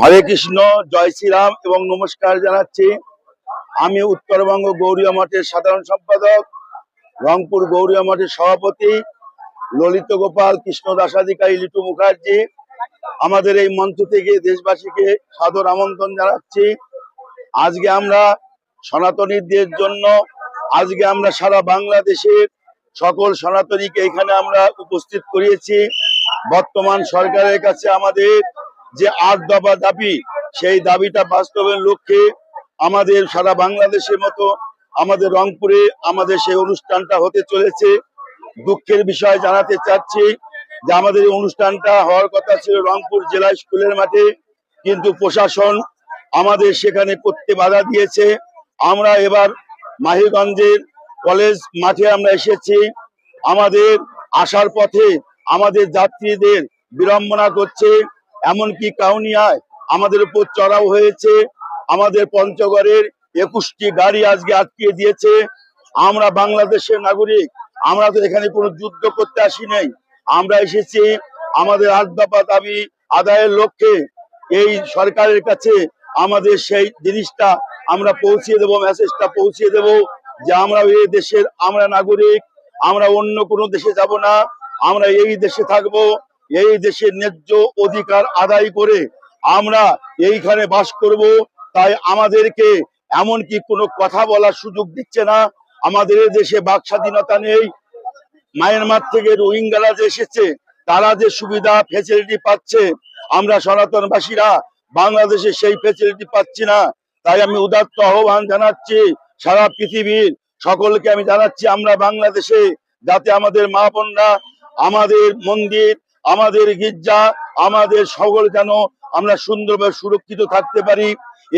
হরে কৃষ্ণ, জয় শ্রীরাম এবং নমস্কার জানাচ্ছি। আমি উত্তরবঙ্গ গৌরীয় মঠের সাধারণ সম্পাদক, রংপুর গৌরীয় মঠের সভাপতি ললিত গোপাল কৃষ্ণ দাসাধিকারী লিটু মুখার্জি। আমাদের এই মঞ্চ থেকে দেশবাসীকে সাদর আমন্ত্রণ জানাচ্ছি। আজকে আমরা সনাতনীদের জন্য, আজকে আমরা সারা বাংলাদেশের সকল সনাতনীকে এখানে আমরা উপস্থিত করিয়েছি। বর্তমান সরকারের কাছে আমাদের যে আট দফা দাবি, সেই দাবিটা বাস্তবের লক্ষ্যে আমাদের সারা বাংলাদেশের মতো, আমাদের রংপুরে, আমাদের সেই অনুষ্ঠানটা হতে চলেছে। দুঃখের বিষয় জানাতে চাচ্ছি যে আমাদের এই অনুষ্ঠানটা হওয়ার কথা ছিল রংপুর জেলা স্কুলের মাঠে, কিন্তু প্রশাসন আমাদের সেখানে করতে বাধা দিয়েছে। আমরা এবার মাহিগঞ্জের কলেজ মাঠে আমরা এসেছি। আমাদের আসার পথে আমাদের যাত্রীদের বিড়ম্বনা করছে। এমনকি কাউনিয়ায় আমাদের উপর চড়াও হয়েছে। আমাদের পঞ্চগড়ের একুশটি গাড়ি আজকে আটকিয়ে দিয়েছে। আমরা বাংলাদেশের নাগরিক, আমরা তো এখানে কোনো যুদ্ধ করতে আসি নাই। আমরা এসেছি আমাদের আট দফা দাবি আদায়ের লক্ষ্যে। এই সরকারের কাছে আমাদের সেই জিনিসটা আমরা পৌঁছিয়ে দেব মেসেজটা পৌঁছিয়ে দেব যে আমরা এই দেশের, আমরা নাগরিক, আমরা অন্য কোনো দেশে যাব না। আমরা এই দেশে থাকব। এই দেশের ন্যায্য অধিকার আদায় করে আমরা এইখানে বাস করব। তাই আমাদেরকে এমনকি কোনো কথা বলার সুযোগ দিচ্ছে না। আমাদের দেশে বাক স্বাধীনতা নেই। মায়ানমার থেকে রোহিঙ্গারা যে এসেছে। তারা যে সুবিধা ফেসিলিটি পাচ্ছে, আমরা সনাতনবাসীরা বাংলাদেশে সেই ফেসিলিটি পাচ্ছি না। তাই আমি উদাত্ত আহ্বান জানাচ্ছি সারা পৃথিবীর সকলকে। আমি জানাচ্ছি, আমরা বাংলাদেশে যাতে আমাদের মা বোনরা আমাদের মন্দির আমাদের গির্জা, আমাদের সকল যেন আমরা সুন্দরভাবে সুরক্ষিত থাকতে পারি,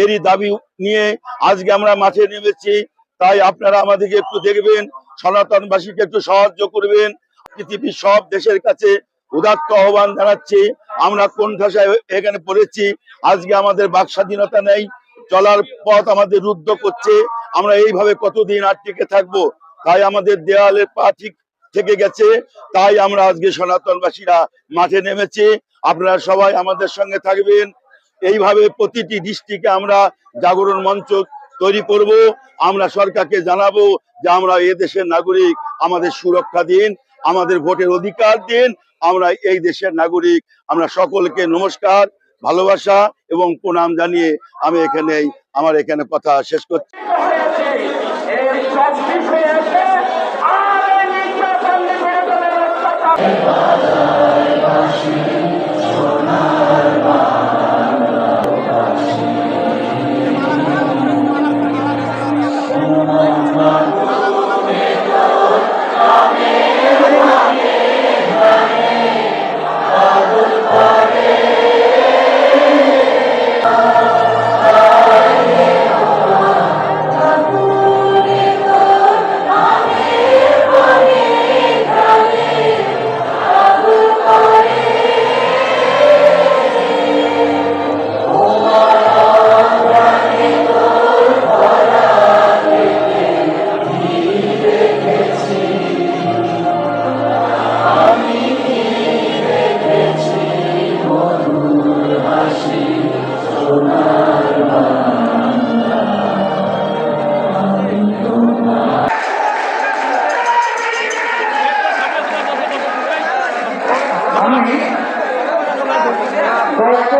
এরই দাবি নিয়ে আজকে আমরা মাঠে নেমেছি। তাই আপনারা আমাদেরকে একটু দেখবেন, সনাতনবাসীকে একটু সাহায্য করবেন। পৃথিবীর সব দেশের কাছে উদাত্ত আহ্বান জানাচ্ছি, আমরা কোন ভাষায় এখানে পড়েছি, আজকে আমাদের বাক স্বাধীনতা নেই, চলার পথ আমাদের রুদ্ধ করছে, আমরা এইভাবে কতদিন আর টিকে থাকব? তাই আমাদের দেওয়ালের পা ঠিক থেকে গেছে। তাই আমরা আজকে সনাতনবাসীরা মাঠে নেমেছি। আপনারা সবাই আমাদের সঙ্গে থাকবেন। এইভাবে প্রতিটি ডিস্ট্রিক্টে আমরা জাগরণ মঞ্চ তৈরি করব। আমরা সরকারকে জানাব যে আমরা এ দেশের নাগরিক, আমাদের সুরক্ষা দিন, আমাদের ভোটের অধিকার দিন, আমরা এই দেশের নাগরিক। আমরা সকলকে নমস্কার, ভালোবাসা এবং প্রণাম জানিয়ে আমি এখানে আমার এখানে কথা শেষ করছি।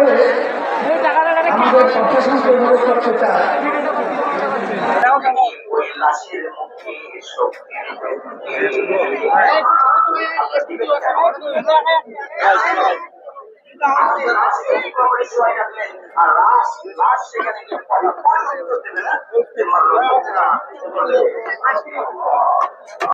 করে আমাদের প্রশাসনকে অনুরোধ করতে চাই। আর লাশ লাশ সেখানে করতে না